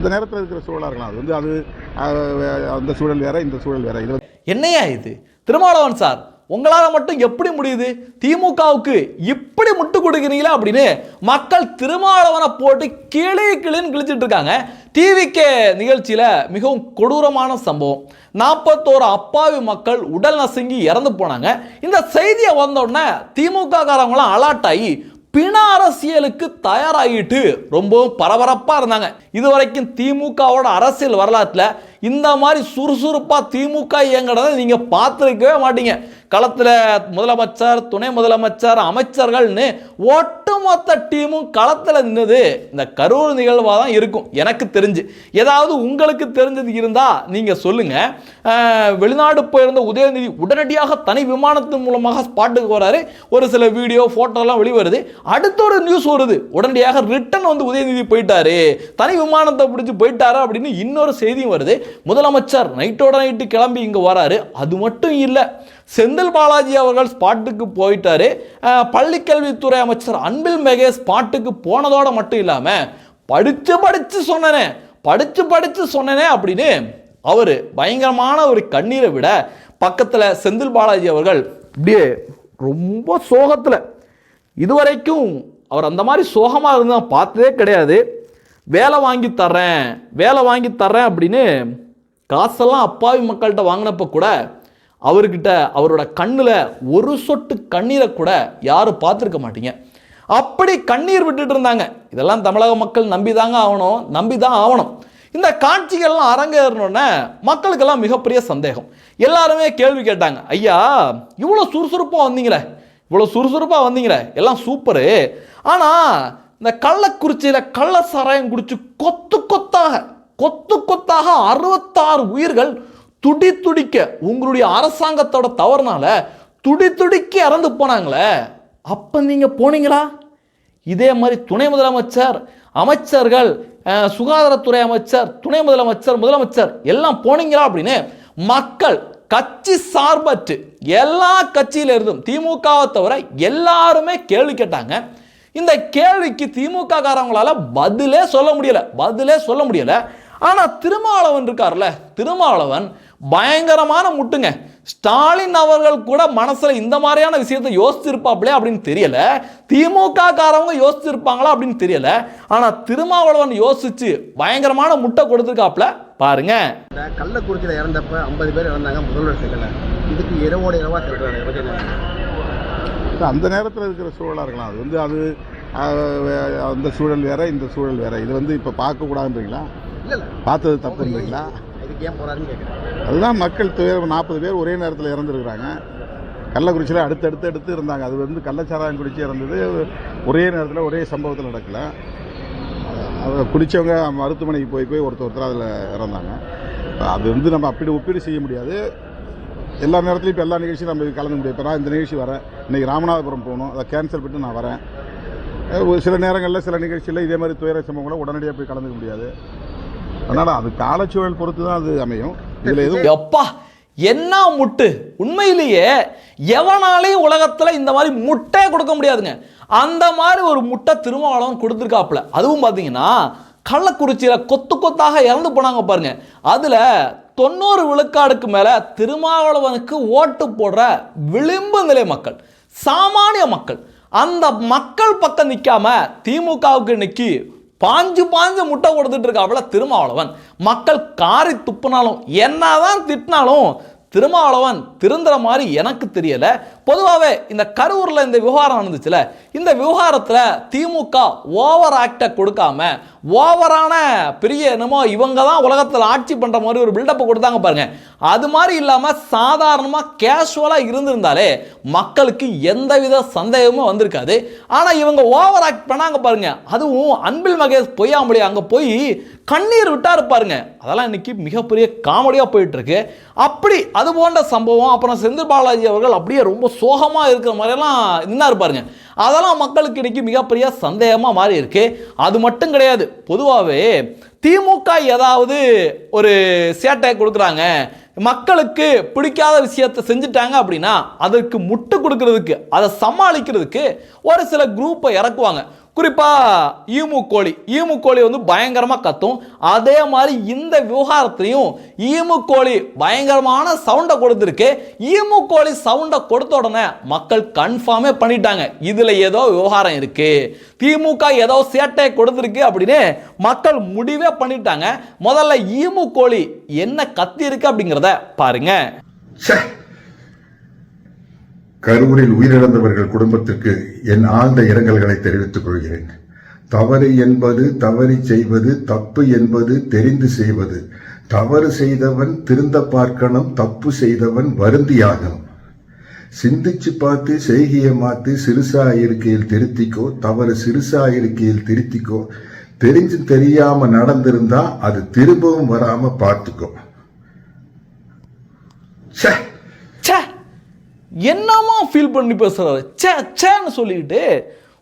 இந்த நேரத்தில் இருக்கிற சூழலாக இருக்கலாம். அது வந்து அது அந்த சூழல் வேற இந்த சூழல் வேற. இது என்னையா இது? திருமாவளவன் சார் உங்களால் மட்டும் எப்படி முடியுது? திமுகவுக்கு இப்படி முட்டு கொடுக்குறீங்களா அப்படின்னு மக்கள் திருமாவளவனை போட்டு கிளி கிளின்னு கிழிச்சிட்டு இருக்காங்க. டிவிகே நிகழ்ச்சியில் மிகவும் கொடூரமான சம்பவம். நாற்பத்தோரு அப்பாவி மக்கள் உடல் நசுங்கி இறந்து போனாங்க. இந்த செய்தியை வந்தோடனே திமுக காரவங்களாம் அலர்ட் ஆகி பிண அரசியலுக்கு தயாராகிட்டு ரொம்பவும் பரபரப்பாக இருந்தாங்க. இதுவரைக்கும் திமுகவோட அரசியல் வரலாற்றில் இந்த மாதிரி சுறுசுறுப்பாக திமுக இயங்குறதை நீங்கள் பார்த்துருக்கவே மாட்டீங்க. களத்தில் முதலமைச்சர் துணை முதலமைச்சர் அமைச்சர்கள்னு ஒட்டுமொத்த டீமும் களத்தில் நின்னது. இந்த கரூர் நிகழ்வாக தான் இருக்கும் எனக்கு தெரிஞ்சு. ஏதாவது உங்களுக்கு தெரிஞ்சது இருந்தால் நீங்கள் சொல்லுங்கள் வெளிநாடு போயிருந்த உதயநிதி உடனடியாக தனி விமானத்தின் மூலமாக ஸ்பாட்டுக்கு வராரு ஒரு சில வீடியோ ஃபோட்டோலாம் வெளிவருது. அடுத்த ஒரு நியூஸ் வருது. உடனடியாக ரிட்டன் வந்து உதயநிதி போயிட்டாரு. தனி விமானத்தை பிடிச்சி போயிட்டாரு அப்படின்னு இன்னொரு செய்தியும் வருது. முதலமைச்சர் நைட்டோட நைட்டு கிளம்பி இங்கே வராரு. அது மட்டும் இல்லை செந்தில் பாலாஜி அவர்கள் ஸ்பாட்டுக்கு போயிட்டாரு. பள்ளிக்கல்வித்துறை அமைச்சர் அன்பில் மேகே ஸ்பாட்டுக்கு போனதோட மட்டும் இல்லாமல் படித்து படித்து சொன்னனே படித்து படித்து சொன்னனே அப்படின்னு அவர் பயங்கரமான ஒரு கண்ணீரை விட பக்கத்தில் செந்தில் பாலாஜி அவர்கள் இப்படியே ரொம்ப சோகத்தில் இதுவரைக்கும் அவர் அந்த மாதிரி சோகமாக இருந்தால் பார்த்ததே கிடையாது. வேலை வாங்கி தர்றேன் வேலை வாங்கி தர்றேன் அப்படின்னு காசெல்லாம் அப்பாவி மக்கள்கிட்ட வாங்கினப்ப கூட அவர்கிட்ட அவரோட கண்ணில் ஒரு சொட்டு கண்ணீரை கூட யாரும் பார்த்துருக்க மாட்டீங்க. அப்படி கண்ணீர் விட்டுட்டு இருந்தாங்க. இதெல்லாம் தமிழக மக்கள் நம்பி தாங்க ஆகணும் நம்பி தான் ஆகணும். இந்த காட்சிகள்லாம் அரங்கேறணுன்னே மக்களுக்கெல்லாம் மிகப்பெரிய சந்தேகம். எல்லாருமே கேள்வி கேட்டாங்க. ஐயா இவ்வளோ சுறுசுறுப்பாக வந்தீங்களே இவ்வளோ சுறுசுறுப்பாக வந்தீங்களே எல்லாம் சூப்பரு. ஆனால் இந்த கள்ளக்குறிச்சியில் கள்ள சாராயம் குடிச்சு கொத்து கொத்தாக கொத்து கொத்தாக அறுபத்தாறு உயிர்கள் துடி துடிக்க உங்களுடைய அரசாங்கத்தோட தவறுனால துடி துடிக்க இறந்து போனாங்களே. அப்போ நீங்கள் போனீங்களா? இதே மாதிரி துணை முதலமைச்சர் அமைச்சர்கள் சுகாதாரத்துறை அமைச்சர் துணை முதலமைச்சர் முதலமைச்சர் எல்லாம் போனீங்களா அப்படின்னு மக்கள் கட்சி சார்பற்று எல்லா கட்சியிலிருந்தும் திமுகவை தவிர எல்லாருமே கேள்வி கேட்டாங்க. இந்த கேள்விக்கு திமுக காரவங்களால பதிலே சொல்ல முடியல பதிலே சொல்ல முடியல. ஆனா திருமாவளவன் இருக்கார்ல திருமாவளவன் பயங்கரமான முட்டுங்க. ஸ்டாலின் அவர்கள் கூட மனசுல இந்த மாதிரியான விஷயத்தை யோசிச்சிருப்பாப்லே அப்படின்னு தெரியல. திமுக காரவங்க யோசிச்சிருப்பாங்களா அப்படின்னு தெரியல. ஆனா திருமாவளவன் யோசிச்சு பயங்கரமான முட்டை கொடுத்துருக்காப்ல பாருங்க. இந்த கள்ளக்குறிச்சியில் இறந்தப்ப ஐம்பது பேர் இறந்தாங்க முதல்வர் இதுக்கு இரவோட இரவா சொல்றாரு அந்த நேரத்தில் இருக்கிற சூழலாக இருக்கலாம். அது வந்து அது அந்த சூழல் வேற இந்த சூழல் வேற. இது வந்து இப்போ பார்க்கக்கூடாதுன்றீங்களா? பார்த்தது தப்புன்றீங்களா அதுதான் மக்கள் நாற்பது பேர் ஒரே நேரத்தில் இறந்துருக்குறாங்க. கள்ளக்குறிச்சியில் அடுத்தடுத்து எடுத்து இருந்தாங்க. அது வந்து கள்ளச்சாராயம் குடிச்சு இறந்தது. ஒரே நேரத்தில் ஒரே சம்பவத்தில் நடக்கல. அதை குடித்தவங்க மருத்துவமனைக்கு போய் போய் ஒருத்தர் ஒருத்தர் அதில் இறந்தாங்க. அது வந்து நம்ம அப்படி ஒப்பீடு செய்ய முடியாது. எல்லா நேரத்துலையும் இப்போ எல்லா நிகழ்ச்சியும் நம்ம கலந்து முடியும் இப்போ நான் இந்த நிகழ்ச்சி வரேன். இன்றைக்கி ராமநாதபுரம் போகணும். அதை கேன்சல் பண்ணிட்டு நான் வரேன். ஒரு சில நேரங்களில் சில நிகழ்ச்சியில் இதே மாதிரி துயர சம்பவங்களை உடனடியாக போய் கலந்துக்க முடியாது. அதனால் அது காலச்சூழல் பொறுத்து தான் அது அமையும். இதில் எதுவும் எப்பா என்ன முட்டு? உண்மையிலேயே எவனாலையும் உலகத்துல இந்த மாதிரி முட்டை கொடுக்க முடியாதுங்க. அந்த மாதிரி ஒரு முட்டை திருமாவளவன் கொடுத்துருக்காப்புல. அதுவும் பார்த்தீங்கன்னா கள்ளக்குறிச்சியில் கொத்து கொத்தாக இறந்து போனாங்க பாருங்க. அதுல தொண்ணூறு விழுக்காடுக்கு மேலே திருமாவளவனுக்கு ஓட்டு போடுற விளிம்பு நிலை மக்கள் சாமானிய மக்கள். அந்த மக்கள் பக்கம் நிற்காம திமுகவுக்கு நிற்கி பாஞ்சு பாஞ்சு முட்டை கொடுத்துட்டு இருக்காப்புல திருமாவளவன். மக்கள் காரி துப்புனாலும் என்னதான் திட்டினாலும் திருமாவளவன் திருந்துற மாதிரி எனக்கு தெரியல. பொதுவாகவே இந்த கரூரில் இந்த விவகாரம் நடந்துச்சுல இந்த விவகாரத்தில் திமுக ஓவர் ஆக்டை கொடுக்காம ஓவரான பெரிய என்னமோ இவங்க தான் உலகத்தில் ஆட்சி பண்ணுற மாதிரி ஒரு பில்டப்பை கொடுத்தாங்க பாருங்க. அது மாதிரி இல்லாமல் சாதாரணமாக கேஷுவலாக இருந்திருந்தாலே மக்களுக்கு எந்தவித சந்தேகமும் வந்திருக்காது. ஆனால் இவங்க ஓவர் ஆக்ட் பண்ணாங்க பாருங்க. அதுவும் அன்பில் மகேஷ் பொய்யாமொழி அங்கே போய் கண்ணீர் விட்டாரு பாருங்க. அதெல்லாம் இன்னைக்கு மிகப்பெரிய காமெடியாக போயிட்டு இருக்கு. அப்படி அது போன்ற சம்பவம் அப்புறம் செந்தில் பாலாஜி அவர்கள் அப்படியே ரொம்ப சோகமாக இருக்கிற மாதிரியெல்லாம் நின்னாரு பாருங்க. அதெல்லாம் மக்களுக்கு இன்னைக்கு மிகப்பெரிய சந்தேகமாக மாறி இருக்கு. அது மட்டும் கிடையாது. பொதுவாகவே திமுக ஏதாவது ஒரு சேட்டை கொடுக்குறாங்க. மக்களுக்கு பிடிக்காத விஷயத்தை செஞ்சுட்டாங்க அப்படின்னா அதற்கு முட்டு கொடுக்கறதுக்கு அதை சமாளிக்கிறதுக்கு ஒரு சில குரூப்பை இறக்குவாங்க. குறிப்பாக ஈமு கோழி. ஈமு கோழி வந்து பயங்கரமாக கத்தும். அதே மாதிரி இந்த விவகாரத்திலையும் ஈமு கோழி பயங்கரமான சவுண்டை கொடுத்துருக்கு. ஈமு கோழி சவுண்டை கொடுத்த உடனே மக்கள் கன்ஃபார்மே பண்ணிட்டாங்க. இதில் ஏதோ விவகாரம் இருக்குது திமுக ஏதோ சேட்டை கொடுத்துருக்கு அப்படின்னு மக்கள் முடிவே பண்ணிட்டாங்க. முதல்ல ஈமு கோழி என்ன கத்தி இருக்கு அப்படிங்கிறத பாருங்க. கரூரில் உயிரிழந்தவர்கள் குடும்பத்திற்கு என் ஆழ்ந்த இரங்கல்களை தெரிவித்துக் கொள்கிறேன். தவறு என்பது தவறி செய்வது தப்பு என்பது தெரிந்து செய்வது. தவறு செய்தவன் திருந்த பார்க்கணும் தப்பு செய்தவன் வருந்தியாகணும் சிந்திச்சு பார்த்து செய்கிய மாத்து சிறுசா இருக்கையில் திருத்திக்கோ தவறு சிறுசா இருக்கையில் திருத்திக்கோ. தெரிஞ்சு தெரியாம நடந்திருந்தா அது திரும்பவும் வராம பார்த்துக்கோ. சே என்னமா ஃபீல் பண்ணி பேசுகிறாரு சே ச்சேன்னு சொல்லிக்கிட்டு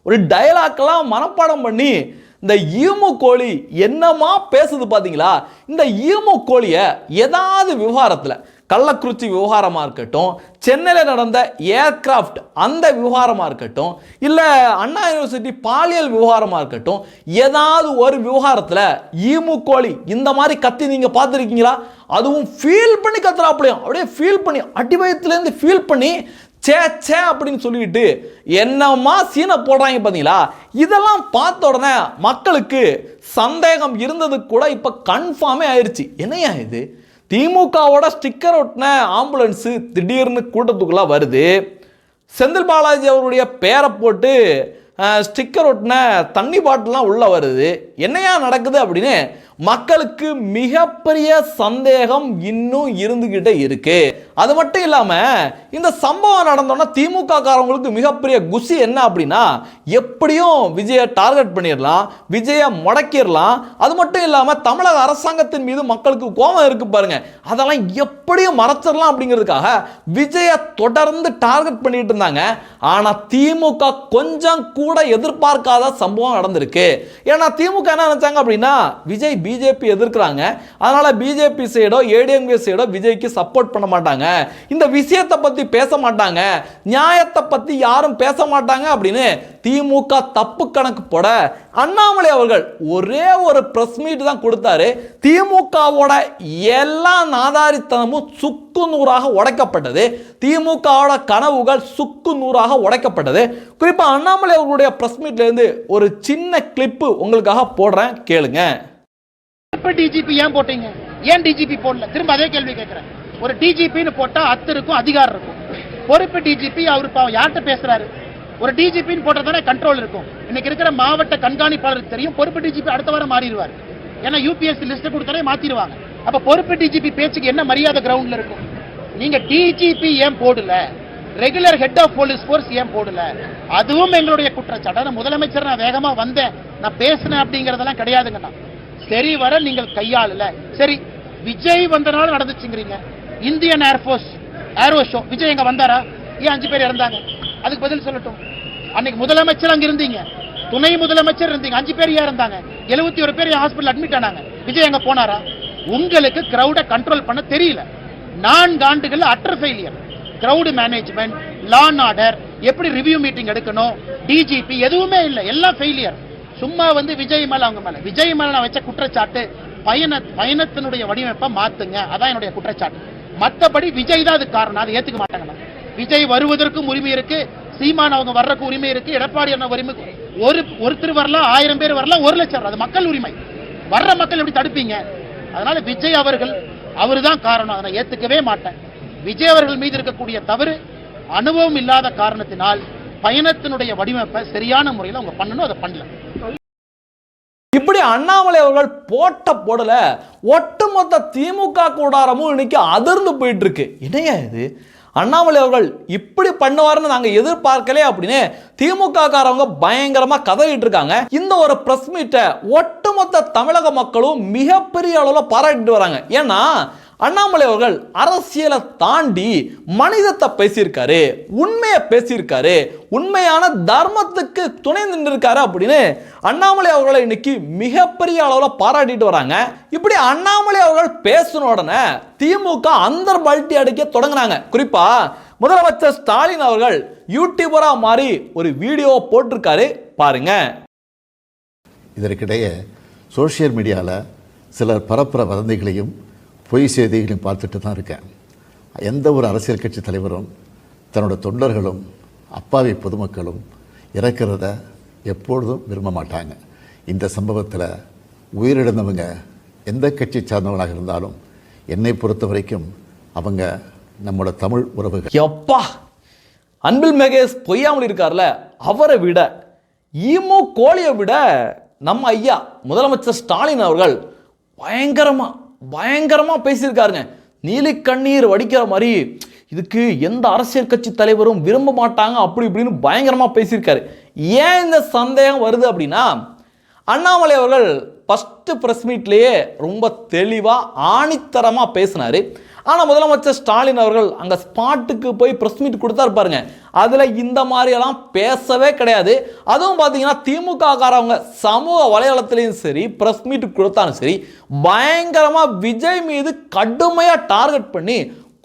ஒரு டயலாக்லாம் மனப்பாடம் பண்ணி இந்த ஈமு கோழி என்னமா பேசுது பார்த்தீங்களா இந்த ஈமு கோழியை ஏதாவது விவகாரத்தில் கள்ளக்குறிச்சி விவகாரமாக இருக்கட்டும் சென்னையில் நடந்த ஏர்கிராஃப்ட் அந்த விவகாரமாக இருக்கட்டும் இல்லை அண்ணா யூனிவர்சிட்டி பாலியல் விவகாரமாக இருக்கட்டும் ஏதாவது ஒரு விவகாரத்தில் ஈமு கோழி இந்த மாதிரி கத்தி நீங்கள் பார்த்துருக்கீங்களா? அதுவும் ஃபீல் பண்ணி கத்துறாப்புலையும். அப்படியே ஃபீல் பண்ணி அடி வயத்துலேருந்து ஃபீல் பண்ணி சே சே அப்படின்னு சொல்லிட்டு என்னம்மா சீனை போடுறாங்க பார்த்தீங்களா இதெல்லாம் பார்த்த உடனே மக்களுக்கு சந்தேகம் இருந்தது கூட இப்போ கன்ஃபார்மே ஆயிடுச்சு என்னையா இது? திமுகவோட ஸ்டிக்கர் ஒட்டின ஆம்புலன்ஸு திடீர்னு கூட்டத்துக்குள்ளே வருது. செந்தில் பாலாஜி அவருடைய பேரை போட்டு ஸ்டிக்கர் ஒட்டின தண்ணி பாட்டிலாம் உள்ளே வருது. என்னையா நடக்குது அப்படின்னு மக்களுக்கு மிகப்பெரிய சந்தேகம் இன்னும் இருந்துக்கிட்டே இருக்குது அது மட்டும் இல்லாமல் இந்த சம்பவம் நடந்தோன்னா திமுக காரவங்களுக்கு மிகப்பெரிய குசி என்ன அப்படின்னா எப்படியும் விஜயை டார்கெட் பண்ணிடலாம் விஜயை முடக்கிடலாம். அது மட்டும் இல்லாமல் தமிழக அரசாங்கத்தின் மீது மக்களுக்கு கோபம் இருக்கு பாருங்க. அதெல்லாம் எப்படியும் மறைச்சிடலாம் அப்படிங்கிறதுக்காக விஜயை தொடர்ந்து டார்கெட் பண்ணிட்டு இருந்தாங்க. ஆனால் திமுக கொஞ்சம் கூட எதிர்பார்க்காத சம்பவம் நடந்திருக்கு. ஏன்னா திமுக என்ன நினைச்சாங்க அப்படின்னா விஜய் பிஜேபி எதிர்க்கிறாங்க. அதனால பிஜேபி சைடோ ஏடிஎம்கே சைடோ விஜய்க்கு சப்போர்ட் பண்ண மாட்டாங்க. இந்த விஷயத்தை பத்தி பேச மாட்டாங்க. நியாயத்தை பத்தி யாரும் பேச மாட்டாங்க அப்படின்னு திமுக தப்பு கணக்கு போட அண்ணாமலை அவர்கள் ஒரே ஒரு ப்ரெஸ் மீட் தான் கொடுத்தாரு. திமுகவோட எல்லா நாதாரித்தனமும் சுக்கு நூறாக உடைக்கப்பட்டது. திமுகவோட கனவுகள் சுக்கு நூறாக உடைக்கப்பட்டது. குறிப்பா அண்ணாமலை அவர்களுடைய ப்ரெஸ் மீட்ல இருந்து ஒரு சின்ன கிளிப்பு உங்களுக்காக போடுறேன். கேளுங்க. இப்ப டிஜிபி ஏன் போட்டீங்க? ஏன் டிஜிபி போடல? திரும்ப அதே கேள்வி கேட்கிறேன் ஒரு டிஜிபின்னு போட்டால் அத்து இருக்கும் அதிகாரம் இருக்கும். பொறுப்பு டிஜிபி அவர் பாவம் யார்கிட்ட பேசுறாரு? ஒரு டிஜிபின்னு போட்டா தானே கண்ட்ரோல் இருக்கும். இன்னைக்கு இருக்கிற மாவட்ட கண்காணிப்பாளருக்கு தெரியும் பொறுப்பு டிஜிபி அடுத்த வாரம் மாறிடுவார். ஏன்னா யூபிஎஸ்சி லிஸ்ட் கொடுத்தாலே மாத்திடுவாங்க. அப்ப பொறுப்பு டிஜிபி பேச்சுக்கு என்ன மரியாதை கிரவுண்ட்ல இருக்கும்? நீங்க டிஜிபி ஏன் போடல? Regular head of police force ஏன் போடல? அதுவும் எங்களுடைய குற்றச்சாட்டு. முதலமைச்சர் நான் வேகமா வந்தேன். நான் பேசினேன் அப்படிங்கறதெல்லாம் கிடையாதுங்கண்ணா. சரி வர நீங்கள் கையாளல. சரி விஜய் வந்தனால நடந்துச்சுங்கிறீங்க. Indian air force aero show Vijay எங்கே வந்தாரா? ஏன் அஞ்சு பேர் இறந்தாங்க? அதுக்கு பதில் சொல்லட்டும். அன்னைக்கு முதலமைச்சர் அங்கே இருந்தீங்க. துணை முதலமைச்சர் இருந்தீங்க. அஞ்சு பேர் ஏன் இருந்தாங்க எழுபத்தி ஒரு பேர் ஹாஸ்பிட்டல் அட்மிட் ஆனாங்க? விஜய் எங்க போனாரா? உங்களுக்கு கிரௌட கண்ட்ரோல் பண்ண தெரியல. நான்கு ஆண்டுகள் utter failure crowd management law and order எப்படி ரிவ்யூ மீட்டிங் எடுக்கணும்? டிஜிபி எதுவுமே இல்லை. எல்லாம் ஃபெயிலியர் சும்மா வந்து விஜய் மேல அவங்க மேல. விஜய் மேல நான் வச்ச குற்றச்சாட்டு பயண பயணத்தினுடைய வடிவமைப்பை மாத்துங்க. அதான் என்னுடைய குற்றச்சாட்டு. மற்றபடி விஜய் தான் அது காரணம். அதை ஏத்துக்க மாட்டாங்க விஜய் வருவதற்கும் உரிமை இருக்கு. சீமான் அவங்க வர்றதுக்கு உரிமை இருக்கு. எடப்பாடி அண்ணா உரிமை ஒரு ஒருத்தர் வரலாம் ஆயிரம் பேர் வரலாம் ஒரு லட்சம் அது மக்கள் உரிமை. வர்ற மக்கள் எப்படி தடுப்பீங்க? அதனால விஜய் அவர்கள் அவர்தான் காரணம். அதை நான் ஏத்துக்கவே மாட்டேன். விஜய் அவர்கள் மீது இருக்கக்கூடிய தவறு அனுபவம் இல்லாத காரணத்தினால் பயணத்தினுடைய வடிவமைப்பை சரியான முறையில் அவங்க பண்ணணும் அதை பண்ணல. இப்படி அண்ணாமலை அவர்கள் போட்ட போடல ஒட்டுமொத்த திமுக கூடாரமும் இன்னைக்கு அதிர்ந்து போயிட்டு இருக்கு என்னையா இது? அண்ணாமலை அவர்கள் இப்படி பண்ணுவாருன்னு நாங்க எதிர்பார்க்கலே அப்படின்னு திமுக காரவங்க பயங்கரமா கதறிட்டு இருக்காங்க. இந்த ஒரு பிரஸ் மீட்டை ஒட்டுமொத்த தமிழக மக்களும் மிகப்பெரிய அளவுல பாராட்டிட்டு வராங்க. ஏன்னா அண்ணாமலை அவர்கள் அரசியலை தாண்டி மனிதத்தை பேசியிருக்காரு உண்மையை பேசியிருக்காரு உண்மையான தர்மத்துக்கு துணை நின்றுருக்காரு அப்படின்னு அண்ணாமலை அவர்களை இன்னைக்கு மிகப்பெரிய அளவில் பாராட்டிட்டு வராங்க. இப்படி அண்ணாமலை அவர்கள் பேசின உடனே திமுக அந்தர் பல்ட்டி அடிக்க தொடங்குனாங்க குறிப்பா முதலமைச்சர் ஸ்டாலின் அவர்கள் யூடியூபரா மாறி ஒரு வீடியோ போட்டிருக்காரு பாருங்க. இதற்கிடையே சோஷியல் மீடியாவில் சிலர் பரப்புற வதந்திகளையும் பொய் செய்திகளையும் பார்த்துட்டு தான் இருக்கேன். எந்த ஒரு அரசியல் கட்சி தலைவரும் தன்னோட தொண்டர்களும் அப்பாவி பொதுமக்களும் இறக்கிறத எப்பொழுதும் விரும்ப மாட்டாங்க. இந்த சம்பவத்தில் உயிரிழந்தவங்க எந்த கட்சி சார்ந்தவங்களாக இருந்தாலும் என்னை பொறுத்த வரைக்கும் அவங்க நம்மளோட தமிழ் உறவுகள். எப்பா! அன்பில் மகேஷ் பொய்யாமல் இருக்கார்ல அவரை விட ஈமோ கோழியை விட நம்ம ஐயா முதலமைச்சர் ஸ்டாலின் அவர்கள் பயங்கரமாக பயங்கரமாக பேசியிருக்காருங்க. நீலி கண்ணீர் வடிக்கிற மாதிரி இதுக்கு எந்த அரசியல் கட்சி தலைவரும் விரும்ப மாட்டாங்க அப்படி இப்படின்னு பயங்கரமாக பேசியிருக்காரு. ஏன் இந்த சந்தேகம் வருது அப்படின்னா அண்ணாமலை அவர்கள் ஃபஸ்ட்டு ப்ரெஸ் மீட்லேயே ரொம்ப தெளிவாக ஆணித்தரமாக பேசினார். ஆனால் முதலமைச்சர் ஸ்டாலின் அவர்கள் அங்கே ஸ்பாட்டுக்கு போய் ப்ரெஸ் மீட் கொடுத்தாரு பாருங்க. அதில் இந்த மாதிரியெல்லாம் பேசவே கிடையாது. அதுவும் பார்த்தீங்கன்னா திமுக காரவங்க சமூக வலைதளத்துலேயும் சரி ப்ரெஸ் மீட் கொடுத்தாலும் சரி பயங்கரமாக விஜய் மீது கடுமையாக டார்கெட் பண்ணி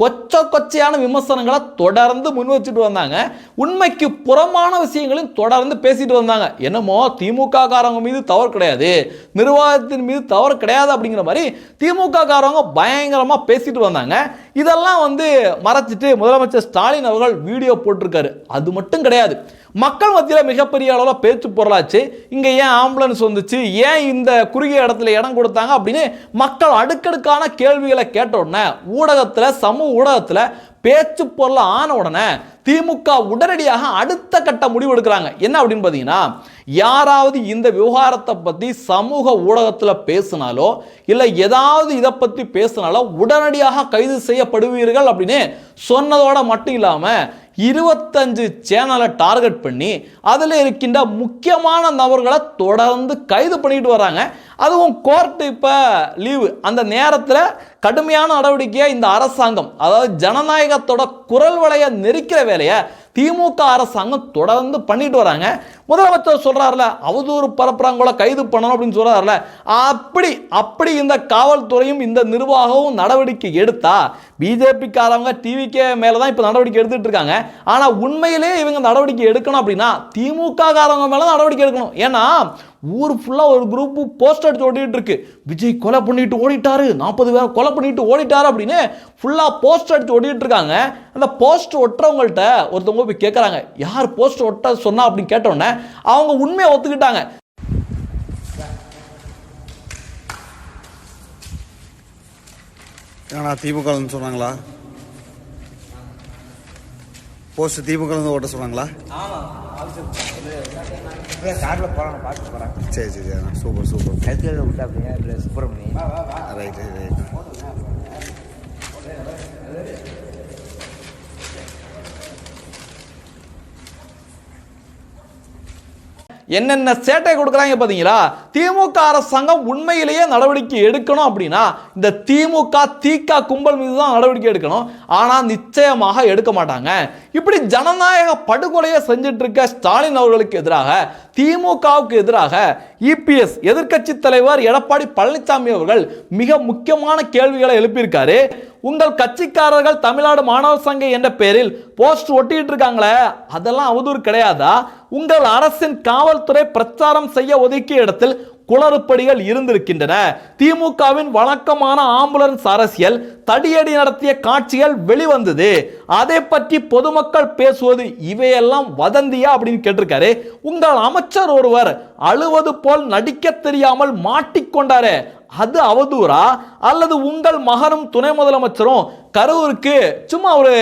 கொச்ச கொச்சையான விமர்சனங்களை தொடர்ந்து முன் வச்சுட்டு வந்தாங்க. உண்மைக்கு புறமான விஷயங்களையும் தொடர்ந்து பேசிட்டு வந்தாங்க. என்னமோ திமுக காரங்க மீது தவறு கிடையாது. நிர்வாகத்தின் மீது தவறு கிடையாது அப்படிங்கிற மாதிரி திமுக காரவங்க பயங்கரமா பேசிட்டு வந்தாங்க. இதெல்லாம் வந்து மறைச்சிட்டு முதலமைச்சர் ஸ்டாலின் அவர்கள் வீடியோ போட்டிருக்காரு. அது மட்டும் கிடையாது. மக்கள் மத்தியில் மிகப்பெரிய அளவில் பேச்சு பொருளாச்சு. இங்கே ஏன் ஆம்புலன்ஸ் வந்துச்சு? ஏன் இந்த குறுகிய இடத்துல இடம் கொடுத்தாங்க அப்படின்னு மக்கள் அடுக்கடுக்கான கேள்விகளை கேட்ட உடனே ஊடகத்தில் சமூக ஊடகத்தில் பேச்சு பொருள் ஆன உடனே திமுக உடனடியாக அடுத்த கட்ட முடிவு எடுக்கிறாங்க. என்ன அப்படின்னு பார்த்தீங்கன்னா யாராவது இந்த விவகாரத்தை பற்றி சமூக ஊடகத்தில் பேசினாலோ இல்லை ஏதாவது இதை பற்றி பேசினாலோ உடனடியாக கைது செய்யப்படுவீர்கள் அப்படின்னு சொன்னதோட மட்டும் இல்லாமல் இருபத்தஞ்சு சேனலை டார்கெட் பண்ணி அதில் இருக்கின்ற முக்கியமான நபர்களை தொடர்ந்து கைது பண்ணிட்டு வராங்க அதுவும் கோர்ட்டு இப்போ லீவு அந்த நேரத்தில் கடுமையான நடவடிக்கையாக இந்த அரசாங்கம் அதாவது ஜனநாயகத்தோட குரல் வலையை நெரிக்கிற வேலையை திமுக அரசாங்கம் தொடர்ந்து பண்ணிட்டு வராங்க. முதலமைச்சர் சொல்கிறார்ல அவதூறு பரப்புறாங்கள கைது பண்ணணும் அப்படின்னு சொல்கிறார்ல அப்படி அப்படி இந்த காவல்துறையும் இந்த நிர்வாகமும் நடவடிக்கை எடுத்தா பிஜேபிக்காரவங்க டிவிக்கே மேலே தான் இப்போ நடவடிக்கை எடுத்துகிட்டு இருக்காங்க. ஆனால் உண்மையிலே இவங்க நடவடிக்கை எடுக்கணும் அப்படின்னா திமுக காரவங்க மேலே நடவடிக்கை எடுக்கணும். ஏன்னா ஊர் ஃபுல்லாக ஒரு குரூப்பு போஸ்டர் அடிச்சு ஓடிட்டு இருக்கு. விஜய் கொலை பண்ணிட்டு ஓடிட்டாரு. நாற்பது பேர் கொலை பண்ணிட்டு ஓடிட்டாரு அப்படின்னு ஃபுல்லாக போஸ்டர் அடிச்சு ஓடிட்டு இருக்காங்க. அந்த போஸ்டர் ஒட்டுறவங்கள்ட்ட ஒருத்தவங்க போய் கேட்குறாங்க யார் போஸ்டர் ஒட்ட சொன்னா அப்படின்னு கேட்டோன்னே அவங்க உண்மையை ஒத்துக்கிட்டாங்க. ஏன்னா திமுகன்னு சொன்னாங்களா? போஸ்ட் வந்து ஓட்ட சொன்னாங்களா போகிறாங்க பார்த்து போகிறாங்க சரி சரி சரி. Super super. கருத்தில் விட்டா அப்படியே சுப்பிரமணியம் ரைட் ரைட் என்னென்ன சேட்டை கொடுக்குறாங்க பார்த்தீங்களா திமுக அரசாங்கம் உண்மையிலேயே நடவடிக்கை எடுக்கணும் அப்படின்னா இந்த திமுக தீகா கும்பல் மீது தான் நடவடிக்கை எடுக்கணும். ஆனால் நிச்சயமாக எடுக்க மாட்டாங்க. இப்படி ஜனநாயக படுகொலையை செஞ்சுட்டு இருக்க ஸ்டாலின் அவர்களுக்கு எதிராக திமுகவுக்கு எதிராக இபிஎஸ் எதிர்க்கட்சி தலைவர் எடப்பாடி பழனிசாமி அவர்கள் மிக முக்கியமான கேள்விகளை எழுப்பியிருக்காரு. உங்கள் கட்சிக்காரர்கள் தமிழ்நாடு மாணவர் சங்கம் என்ற பெயரில் போஸ்ட் ஒட்டிட்டு இருக்காங்களே அதெல்லாம் அவதூறு கிடையாதா? உங்கள் அரசின் காவல்துறை பிரச்சாரம் செய்ய ஒதுக்கிய இடத்தில் குளறுப்படிகள் இருந்திருக்கின்றன. திமுகவின் வழக்கமான ஆம்புலன்ஸ் அரசியல் தடியடி நடத்திய காட்சிகள் வெளிவந்தது. அதை பற்றி பொதுமக்கள் பேசுவது இவையெல்லாம் வதந்தியா அப்படின்னு கேட்டிருக்காரு. உங்கள் அமைச்சர் ஒருவர் அழுவது போல் நடிக்க தெரியாமல் மாட்டிக்கொண்டாரே அது அவதூறா? அல்லது உங்கள் மகனும் துணை முதலமைச்சரும் கரூருக்கு சும்மா ஒரு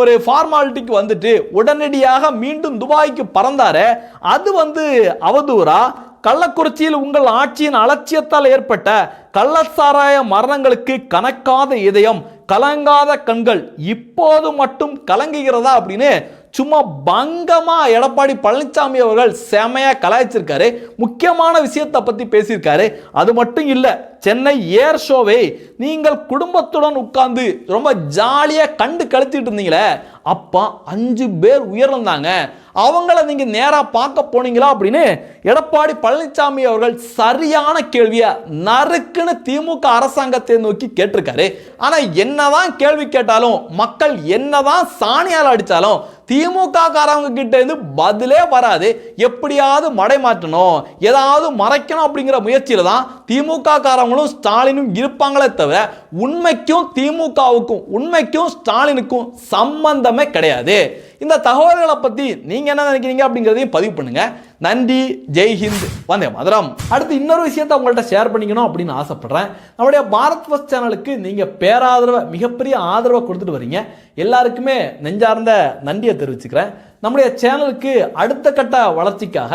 ஒரு ஃபார்மாலிட்டிக்கு வந்துட்டு உடனடியாக மீண்டும் துபாய்க்கு பறந்தாரே அது வந்து அவதூறா? கள்ளக்குறிச்சியில் உங்கள் ஆட்சியின் அலட்சியத்தால் ஏற்பட்ட கள்ளச்சாராய மரணங்களுக்கு கணக்காத இதயம் கலங்காத கண்கள் இப்போது மட்டும் கலங்குகிறதா அப்படின்னு சும்மா பங்கமா எடப்பாடி பழனிசாமி அவர்கள் செமையா கலாய்ச்சிருக்காரு. முக்கியமான விஷயத்தை பத்தி பேசியிருக்காரு. அது மட்டும் இல்லை சென்னை ஏர் ஷோவை நீங்கள் குடும்பத்துடன் உட்கார்ந்து ரொம்ப ஜாலியாக கண்டு கழுத்திட்டு இருந்தீங்களே அப்போ அஞ்சு பேர் உயர்ந்தாங்க அவங்கள நீங்கள் நேராக பார்க்க போனீங்களா அப்படின்னு எடப்பாடி பழனிசாமி அவர்கள் சரியான கேள்வியை நறுக்குன்னு திமுக அரசாங்கத்தை நோக்கி கேட்டிருக்காரு. ஆனால் என்னதான் கேள்வி கேட்டாலும் மக்கள் என்னதான் சாணியால் அடித்தாலும் திமுக காரவங்க கிட்ட இருந்து பதிலே வராது. எப்படியாவது மடை மாற்றணும் ஏதாவது மறைக்கணும் அப்படிங்கிற முயற்சியில் தான் திமுக காரவங்களும் ஸ்டாலினும் இருப்பாங்களே தவிர உண்மைக்கும் திமுகவுக்கும் உண்மைக்கும் ஸ்டாலினுக்கும் சம்பந்தமே கிடையாது. இந்த தகவல்களை பத்தி நீங்க என்ன நினைக்கிறீங்க அப்படிங்கிறதையும் பதிவு பண்ணுங்க. நன்றி ஜெய்ஹிந்த் வந்தே மதுரம். அடுத்து இன்னொரு விஷயத்த உங்கள்கிட்ட ஷேர் பண்ணிக்கணும் அப்படின்னு ஆசைப்படுறேன். நம்முடைய பாரத் ஃபஸ்ட் சேனலுக்கு நீங்க பேராதரவை மிகப்பெரிய ஆதரவை கொடுத்துட்டு வரீங்க. எல்லாருக்குமே நெஞ்சார்ந்த நன்றியை தெரிவிச்சுக்கிறேன். நம்முடைய சேனலுக்கு அடுத்த கட்ட வளர்ச்சிக்காக